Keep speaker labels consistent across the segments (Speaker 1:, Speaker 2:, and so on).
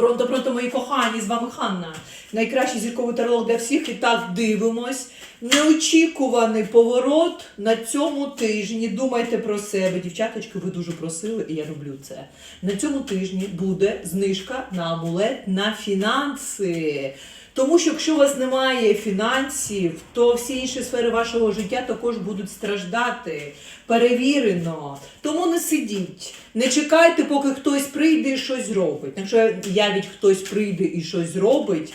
Speaker 1: Пронто, пронто, мої кохані, з вами Ханна. Найкращий зірковий таролог для всіх. І так дивимось. Неочікуваний поворот на цьому тижні. Думайте про себе. Дівчаточки, ви дуже просили, і я роблю це. На цьому тижні буде знижка на амулет на фінанси. Тому що якщо у вас немає фінансів, то всі інші сфери вашого життя також будуть страждати. Перевірено. Тому не сидіть, не чекайте, поки хтось прийде і щось зробить. Якщо явіть хтось прийде і щось зробить,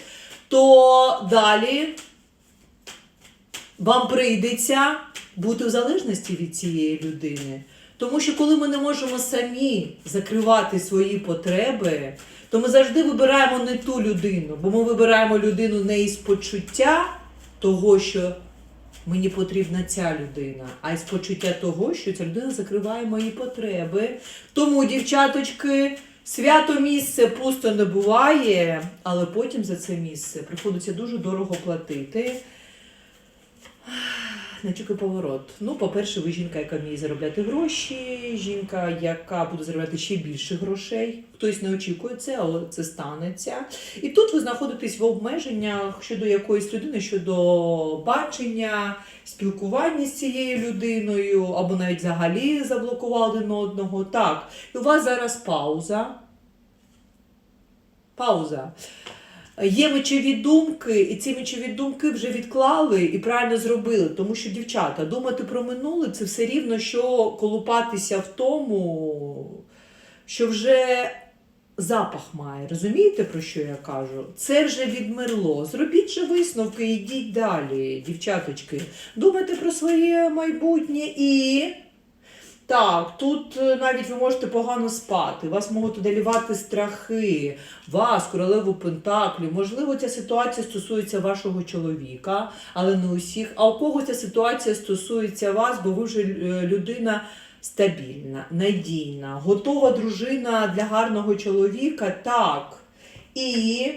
Speaker 1: то далі вам прийдеться бути в залежності від цієї людини. Тому що коли ми не можемо самі закривати свої потреби, то ми завжди вибираємо не ту людину, бо ми вибираємо людину не із почуття того, що мені потрібна ця людина, а із почуття того, що ця людина закриває мої потреби. Тому, дівчаточки, свято місце пусто не буває, але потім за це місце приходиться дуже дорого платити. Нечекай поворот. Ну, по-перше, ви жінка, яка вміє заробляти гроші, жінка, яка буде заробляти ще більше грошей. Хтось не очікує це, але це станеться. І тут ви знаходитесь в обмеженнях щодо якоїсь людини, щодо бачення, спілкування з цією людиною, або навіть взагалі заблокували один одного. Так, і у вас зараз пауза. Пауза. Є мечові думки, і ці мечові думки вже відклали і правильно зробили. Тому що, дівчата, думати про минуле це все рівно, що колупатися в тому, що вже запах має. Розумієте, про що я кажу? Це вже відмерло. Зробіть же висновки, йдіть далі, дівчаточки. Думайте про своє майбутнє і. Так, тут е, навіть ви можете погано спати, вас можуть одолівати страхи, вас, королеву Пентаклів. Можливо, ця ситуація стосується вашого чоловіка, але не усіх. А у кого ця ситуація стосується вас, бо ви вже е, людина стабільна, надійна, готова дружина для гарного чоловіка, так. І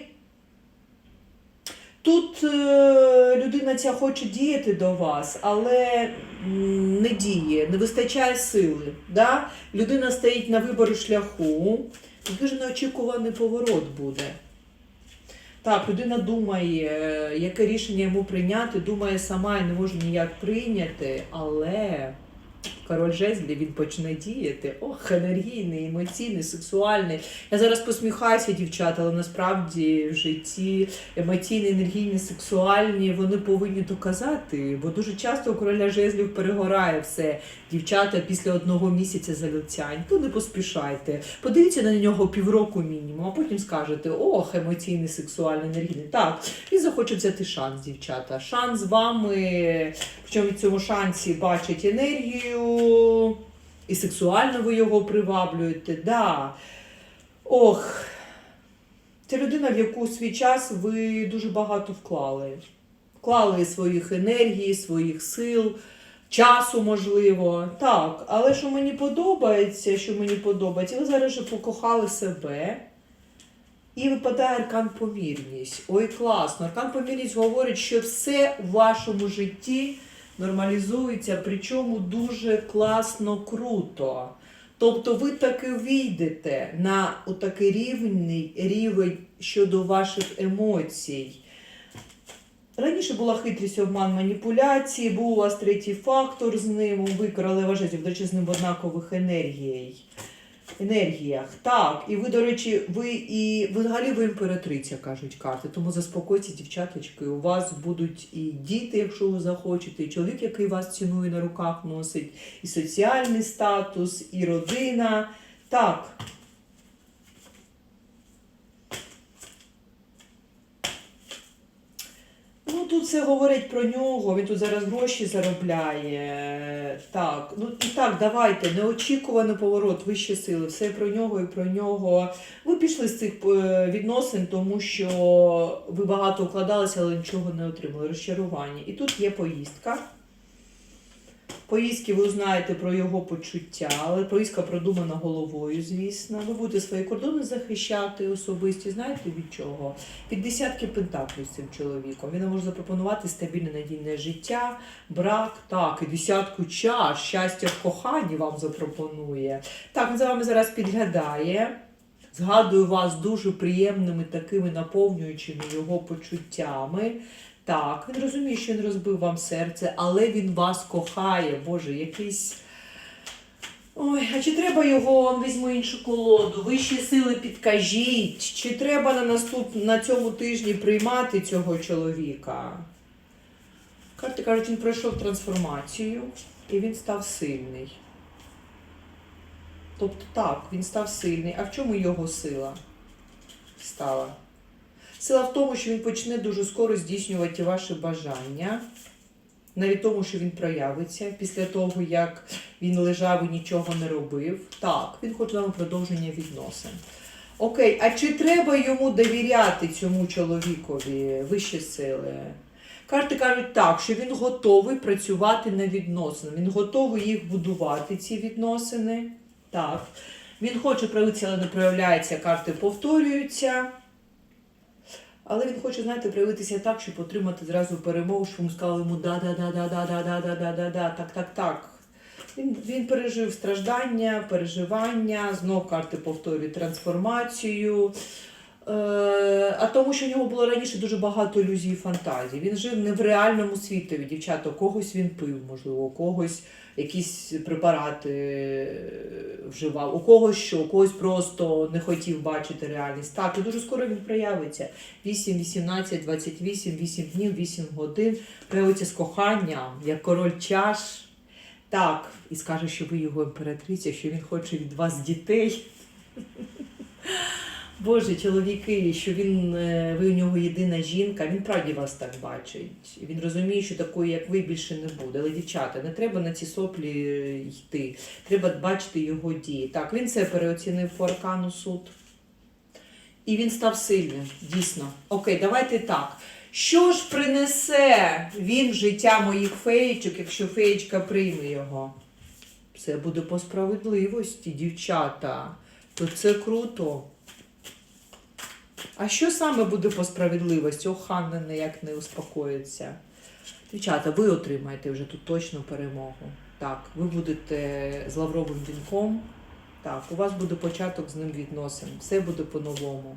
Speaker 1: Тут е, людина ця хоче діяти до вас, але не діє, не вистачає сили. Да? Людина стоїть на виборі шляху, дуже неочікуваний поворот буде. Так, людина думає, яке рішення йому прийняти, думає сама і не може ніяк прийняти, але король жезлів він почне діяти. Ох, енергійний, емоційний, сексуальний. Я зараз посміхаюся, дівчата, але насправді в житті емоційні, енергійні, сексуальні, вони повинні доказати, бо дуже часто у короля жезлів перегорає все. Дівчата після одного місяця залицянь. То не поспішайте. Подивіться на нього півроку мінімум, а потім скажете: ох, емоційний, сексуальний, енергійний. Так, він захоче взяти шанс, дівчата. Шанс з вами, причому в цьому шансі бачить енергію, і сексуально ви його приваблюєте. Да. Ох, це людина, в яку свій час ви дуже багато вклали. Вклали своїх енергій, своїх сил, часу, можливо. Так, але що мені подобається, що мені подобається, ви зараз вже покохали себе. І випадає аркан помірність. Ой, класно. Аркан помірність говорить, що все в вашому житті нормалізується, причому дуже класно, круто. Тобто ви таки війдете на отакий рівний рівень щодо ваших емоцій. Раніше була хитрість, обман, маніпуляції, був у вас третій фактор з ним, ви королева жезлів, до речі, з ним однакових енергіях. Енергіях. Так, і ви, до речі, ви і взагалі ви імператриця, кажуть карти. Тому заспокойтесь, дівчаточки, у вас будуть і діти, якщо ви захочете, і чоловік, який вас цінує на руках носить, і соціальний статус, і родина. Так. Ну, тут все говорить про нього, він тут зараз гроші заробляє. Так, ну і так, давайте, неочікуваний поворот, вищі сили, все про нього і про нього. Ви пішли з цих е, відносин, тому що ви багато вкладалися, але нічого не отримали. Розчарування. І тут є поїздка. Поїздки ви узнаєте про його почуття, але поїздка продумана головою, звісно. Ви будете свої кордони захищати особисті. Знаєте від чого? Від десятки пентаклів з цим чоловіком. Він може запропонувати стабільне надійне життя, брак, так, і десятку чаш, щастя в коханні вам запропонує. Так, він за вами зараз підглядає. Згадую вас дуже приємними, такими наповнюючими його почуттями. Так, він розуміє, що він розбив вам серце, але він вас кохає. Боже, якийсь. Ой, а чи треба його, візьму іншу колоду, вищі сили підкажіть, чи треба на наступ на цьому тижні приймати цього чоловіка? Карти кажуть, він пройшов трансформацію і він став сильний. Тобто так, він став сильний. А в чому його сила стала? Сила в тому, що він почне дуже скоро здійснювати ваші бажання. Навіть тому, що він проявиться після того, як він лежав і нічого не робив. Так, він хоче вам продовження відносин. Окей, а чи треба йому довіряти цьому чоловікові вищі сили? Карти кажуть так, що він готовий працювати на відносини. Він готовий їх будувати, ці відносини. Так. Він хоче проявитися, але не проявляється, карти повторюються. Але він хоче, знаєте, проявитися так, щоб отримати зразу перемогу, щоб йому сказали йому да-да-да-да-да-да-да-да-да-да, так, так, так. Він, він пережив страждання, переживання, знов карти повторюють трансформацію. Е, а тому, що в нього було раніше дуже багато ілюзій і фантазій. Він жив не в реальному світові, дівчата. Когось він пив, можливо, у когось якісь препарати е, вживав, у когось що, у когось просто не хотів бачити реальність. Так, і дуже скоро він проявиться. 8, 18, 28, 8 днів, 8 годин. Проявиться з коханням, як король чаш. Так, і скаже, що ви його імператриця, що він хоче від вас дітей. Боже, чоловіки, що він, е, ви у нього єдина жінка, він правді вас так бачить. Він розуміє, що такої, як ви, більше не буде. Але, дівчата, не треба на ці соплі е, йти. Треба бачити його дії. Так, він це переоцінив по аркану суд. І він став сильним, дійсно. Окей, давайте так. Що ж принесе він життя моїх феєчок, якщо феєчка прийме його? Все буде по справедливості, дівчата. То це круто. А що саме буде по справедливості? О, Ханна ніяк не успокоїться. Дівчата, ви отримаєте вже тут точну перемогу. Так, ви будете з лавровим вінком. Так, у вас буде початок з ним відносин. Все буде по-новому.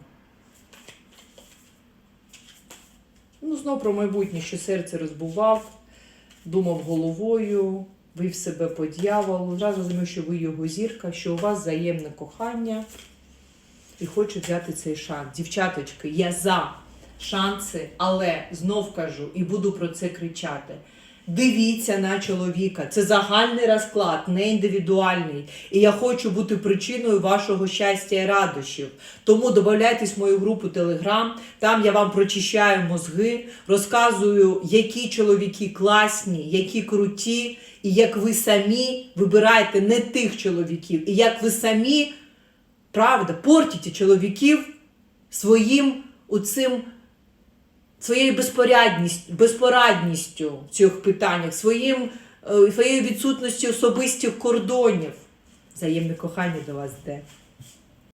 Speaker 1: Ну, знов про майбутнє, що серце розбував, думав головою, вив себе по дьяволу. Зразу розумів, що ви його зірка, що у вас взаємне кохання і хочу взяти цей шанс. Дівчаточки, я за шанси, але знов кажу і буду про це кричати. Дивіться на чоловіка. Це загальний розклад, не індивідуальний. І я хочу бути причиною вашого щастя і радощів. Тому додайтесь в мою групу Телеграм. Там я вам прочищаю мозги, розказую, які чоловіки класні, які круті, і як ви самі вибираєте не тих чоловіків, і як ви самі правда, портите чоловіків своїм оцим, своєю безпорядністю, безпорадністю в цих питаннях, своїм, е, своєю відсутністю особистих кордонів. Взаємне кохання до вас йде.